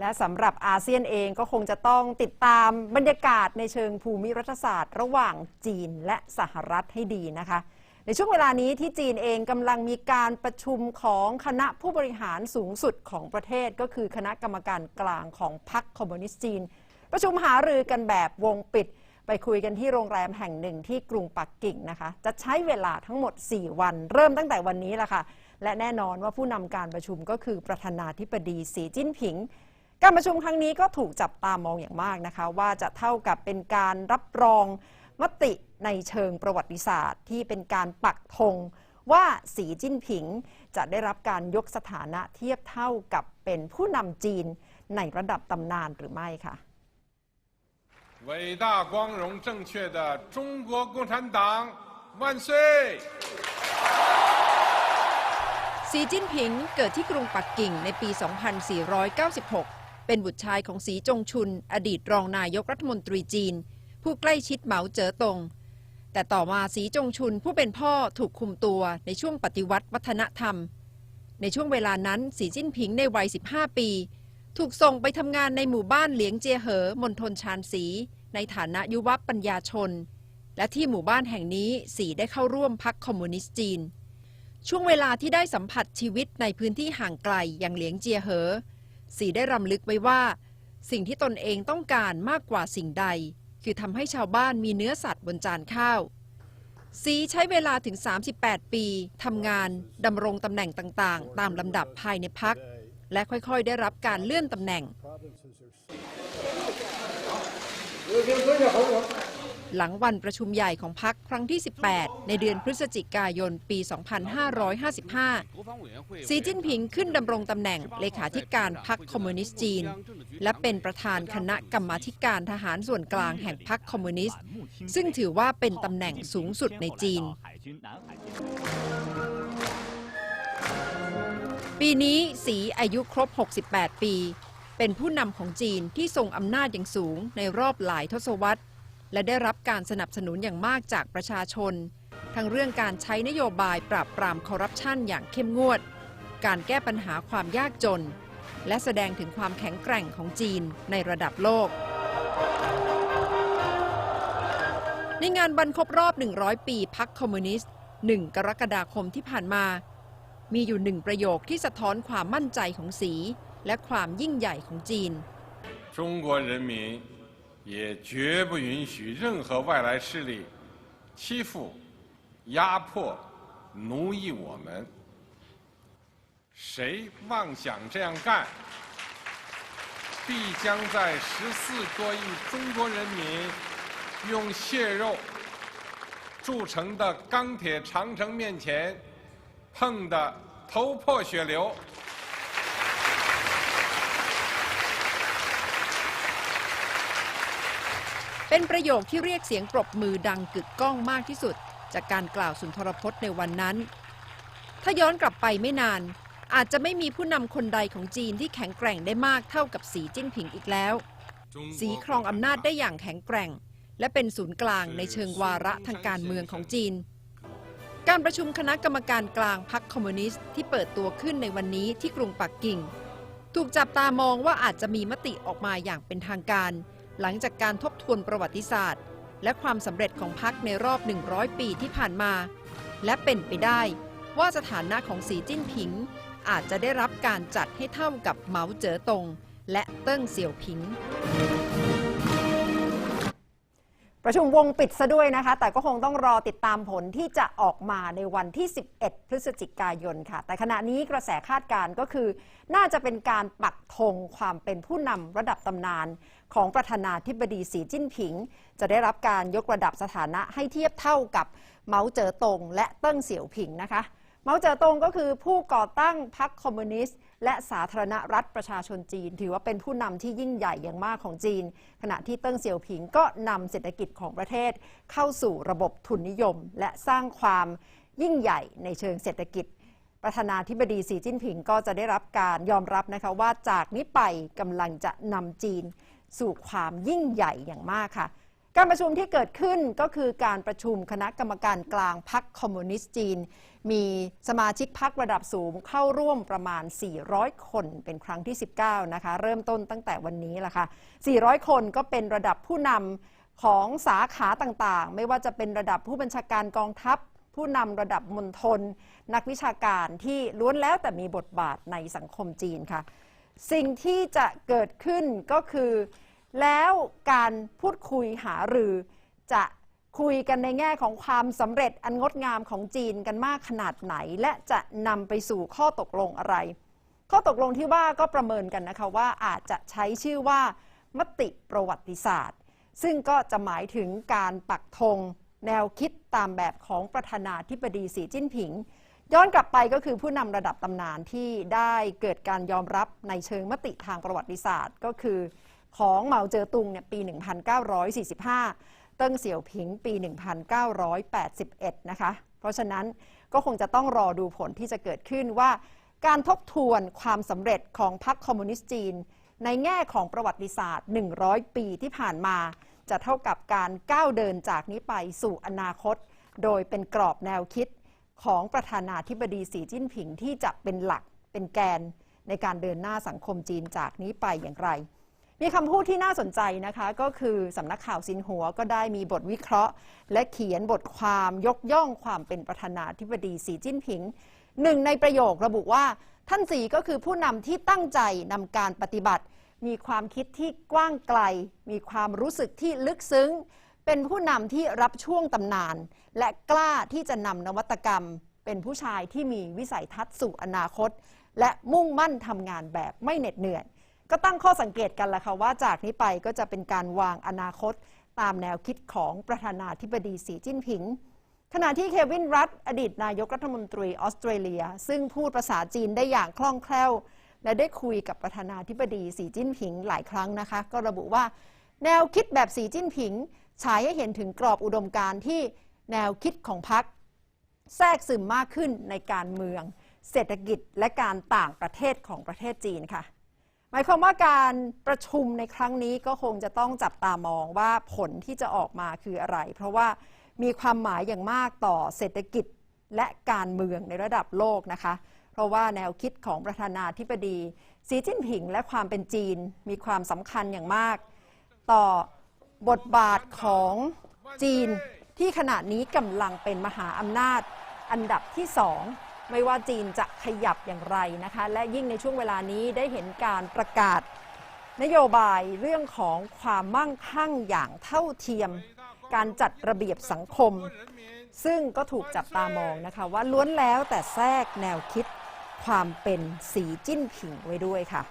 และสำหรับอาเซียนเองก็คงจะต้องติดตามบรรยากาศในเชิงภูมิรัฐศาสตร์ ระหว่างจีนและสหรัฐให้ดีนะคะ ในช่วงเวลานี้ที่จีนเองกำลังมีการประชุมของคณะผู้บริหารสูงสุดของประเทศ ก็คือคณะกรรมการกลางของพรรคคอมมิวนิสต์จีน ประชุมหารือกันแบบวงปิด ไปคุยกันที่โรงแรมแห่งหนึ่งที่กรุงปักกิ่งนะคะ จะใช้เวลาทั้งหมด 4 วัน เริ่มตั้งแต่วันนี้แหละค่ะและแน่นอนว่าผู้นำการประชุมก็คือประธานาธิบดีสีจิ้นผิง การประชุมครั้งนี้ก็ถูกจับตามองอย่างมากนะคะ ว่าจะเท่ากับเป็นการรับรองมติในเชิงประวัติศาสตร์ ที่เป็นการปักธงว่าสีจิ้นผิง จะได้รับการยกสถานะเทียบเท่ากับเป็นผู้นำจีนในระดับตำนานหรือไม่ค่ะ 伟大、光荣、正确的中国共产党万岁！ สีจิ้นผิงเกิดที่กรุงปักกิ่งในปี 2496 เป็นบุตรชายของสีจงชุน อดีตรองนายกรัฐมนตรีจีน ผู้ใกล้ชิดเหมาเจ๋อตง แต่ต่อมาสีจงชุนผู้เป็นพ่อถูกคุมตัวในช่วงปฏิวัติวัฒนธรรม ในช่วงเวลานั้นสีจิ้นผิงในวัย 15 ปี ถูกส่งไปทำงานในหมู่บ้านเหลียงเจียเหอมณฑลชานสี ในฐานะยุวปัญญาชน และที่หมู่บ้านแห่งนี้สีได้เข้าร่วมพรรคคอมมิวนิสต์จีน ช่วงเวลาที่ได้สัมผัสชีวิตในพื้นที่ห่างไกลอย่างเหลียงเจียเหอ สีได้รำลึกไว้ว่า สิ่งที่ตนเองต้องการมากกว่าสิ่งใด คือทำให้ชาวบ้านมีเนื้อสัตว์บนจานข้าว สีใช้เวลาถึง 38 ปีทำงานดำรงตำแหน่งต่างๆ ตามลำดับภายในพัก และค่อยๆ ได้รับการเลื่อนตำแหน่ง หลังวันประชุมใหญ่ของพักครั้งที่ 18 ในเดือนพฤศจิกายนปี 2555 สีจิ้นผิงขึ้นดำรงตำแหน่งเลขาธิการพรรคอมมิวนิสต์จีน และเป็นประธานคณะกรรมาการทหารส่วนกลางแห่งพรรคคอมมิวนิสต์ ซึ่งถือว่าเป็นตำแหน่งสูงสุดในจีนปีนี้สีอายุครบ 68 ปี เป็นผู้นำของจีนที่ทรงอำนาจอย่างสูงในรอบหลายทศวรรษ และได้รับการสนับสนุนอย่างมากจากประชาชน ทั้งเรื่องการใช้นโยบายปราบปรามคอร์รัปชันอย่างเข้มงวด การแก้ปัญหาความยากจน และแสดงถึงความแข็งแกร่งของจีนในระดับโลก ในงานวันครบรอบ 100 ปีพรรคคอมมิวนิสต์ 1 กรกฎาคมที่ผ่านมา มีอยู่หนึ่งประโยคที่สะท้อนความมั่นใจของสี และความยิ่งใหญ่ของจีน 中国人民 也绝不允许任何外来势力欺负、压迫、奴役我们。谁妄想这样干，必将在十四多亿中国人民用血肉铸成的钢铁长城面前碰得头破血流。 เป็นประโยคที่เรียกเสียงปรบมือดังกึกก้องมากที่สุด จากการกล่าวสุนทรพจน์ในวันนั้น ถ้าย้อนกลับไปไม่นาน อาจจะไม่มีผู้นำคนใดของจีนที่แข็งแกร่งได้มากเท่ากับสีจิ้นผิงอีกแล้ว สีครองอำนาจได้อย่างแข็งแกร่ง และเป็นศูนย์กลางในเชิงวาระทางการเมืองของจีน การประชุมคณะกรรมการกลางพรรคคอมมิวนิสต์ที่เปิดตัวขึ้นในวันนี้ที่กรุงปักกิ่ง ถูกจับตามองว่าอาจจะมีมติออกมาอย่างเป็นทางการ หลังจากการทบทวนประวัติศาสตร์ และความสำเร็จของพรรคในรอบ 100 ปีที่ผ่านมา และเป็นไปได้ว่าสถานะของสีจิ้นผิง อาจจะได้รับการจัดให้เท่ากับเหมาเจ๋อตง และเติ้งเสี่ยวผิงประชุมวงปิดซะด้วยนะคะ แต่ก็คงต้องรอติดตามผลที่จะออกมาในวันที่ 11 พฤศจิกายนค่ะ แต่ขณะนี้กระแสคาดการณ์ก็คือ น่าจะเป็นการปักธงความเป็นผู้นำระดับตำนาน ของประธานาธิบดีสีจิ้นผิง จะได้รับการยกระดับสถานะให้เทียบเท่ากับเหมาเจ๋อตง และเติ้งเสี่ยวผิงนะคะเหมาเจ๋อตงก็คือผู้ก่อตั้งพรรคคอมมิวนิสต์และสาธารณรัฐประชาชนจีน ถือว่าเป็นผู้นำที่ยิ่งใหญ่อย่างมากของจีน ขณะที่เติ้งเสี่ยวผิงก็นำเศรษฐกิจของประเทศ เข้าสู่ระบบทุนนิยม และสร้างความยิ่งใหญ่ในเชิงเศรษฐกิจ ประธานาธิบดีสีจิ้นผิงก็จะได้รับการยอมรับนะคะว่าจากนี้ไปกำลังจะนำจีน สู่ความยิ่งใหญ่อย่างมากค่ะ การประชุมที่เกิดขึ้นก็คือการประชุมคณะกรรมการกลางพรรคคอมมิวนิสต์จีน มีสมาชิกพรรคระดับสูงเข้าร่วมประมาณ 400 คนเป็นครั้งที่ 19 นะคะ เริ่มต้นตั้งแต่วันนี้ละค่ะ 400 คนก็เป็นระดับผู้นำของสาขาต่างๆ ไม่ว่าจะเป็นระดับผู้บัญชาการกองทัพผู้นำระดับมณฑลนักวิชาการที่ล้วนแล้วแต่มีบทบาทในสังคมจีนค่ะ สิ่งที่จะเกิดขึ้นก็คือ แล้วการพูดคุยหารือจะคุยกันในแง่ของความสำเร็จอันงดงามของจีนกันมากขนาดไหน และจะนำไปสู่ข้อตกลงอะไร ข้อตกลงที่ว่าก็ประเมินกันนะคะว่าอาจจะใช้ชื่อว่ามติประวัติศาสตร์ ซึ่งก็จะหมายถึงการปักธงแนวคิดตามแบบของประธานาธิบดีสีจิ้นผิง ย้อนกลับไปก็คือผู้นำระดับตำนานที่ได้เกิดการยอมรับในเชิงมติทางประวัติศาสตร์ ก็คือของเหมาเจ๋อตุงเนี่ยปี 1945 เติ้งเสี่ยวผิงปี 1981 นะคะ เพราะฉะนั้นก็คงจะต้องรอดูผลที่จะเกิดขึ้นว่าการทบทวนความสำเร็จของพรรคคอมมิวนิสต์จีน ในแง่ของประวัติศาสตร์ 100 ปีที่ผ่านมา จะเท่ากับการก้าวเดินจากนี้ไปสู่อนาคต โดยเป็นกรอบแนวคิด ของประธานาธิบดีสีจิ้นผิงที่จะเป็นหลักเป็นแกนในการเดินหน้าสังคมจีนจากนี้ไปอย่างไร มีคำพูดที่น่าสนใจนะคะ ก็คือสำนักข่าวซินหัวก็ได้มีบทวิเคราะห์ และเขียนบทความยกย่องความเป็นประธานาธิบดีสีจิ้นผิงหนึ่งในประโยคระบุว่าท่านสีก็คือผู้นำที่ตั้งใจนำการปฏิบัติ มีความคิดที่กว้างไกล มีความรู้สึกที่ลึกซึ้ง เป็นผู้นำที่รับช่วงตำนาน และกล้าที่จะนำนวัตกรรม เป็นผู้ชายที่มีวิสัยทัศน์สู่อนาคต และมุ่งมั่นทำงานแบบไม่เหน็ดเหนื่อย ก็ตั้งข้อสังเกตกันแหละค่ะว่าจากนี้ไปก็จะเป็นการวางอนาคต ตามแนวคิดของประธานาธิบดีสีจิ้นผิง ขณะที่เควินรัฐอดีตนายกรัฐมนตรีออสเตรเลีย ซึ่งพูดภาษาจีนได้อย่างคล่องแคล่ว และได้คุยกับประธานาธิบดีสีจิ้นผิงหลายครั้งนะคะ ก็ระบุว่า แนวคิดแบบสีจิ้นผิง ฉายให้เห็นถึงกรอบอุดมการณ์ที่แนวคิดของพรรคแทรกซึมมากขึ้นในการเมือง เศรษฐกิจและการต่างประเทศของประเทศจีนค่ะ หมายความว่าการประชุมในครั้งนี้ก็คงจะต้องจับตามองว่าผลที่จะออกมาคืออะไร เพราะว่ามีความหมายอย่างมากต่อเศรษฐกิจและการเมืองในระดับโลกนะคะ เพราะว่าแนวคิดของประธานาธิบดีสีจิ้นผิงและความเป็นจีน มีความสำคัญอย่างมาก ต่อ บทบาทของจีนที่ขณะนี้กำลังเป็นมหาอำนาจอันดับที่สองไม่ว่าจีนจะขยับอย่างไรนะคะ และยิ่งในช่วงเวลานี้ได้เห็นการประกาศ นโยบายเรื่องของความมั่งคั่งอย่างเท่าเทียม การจัดระเบียบสังคม ซึ่งก็ถูกจับตามองนะคะ ว่าล้วนแล้วแต่แทรกแนวคิดความเป็นสีจิ้นผิงไว้ด้วยค่ะ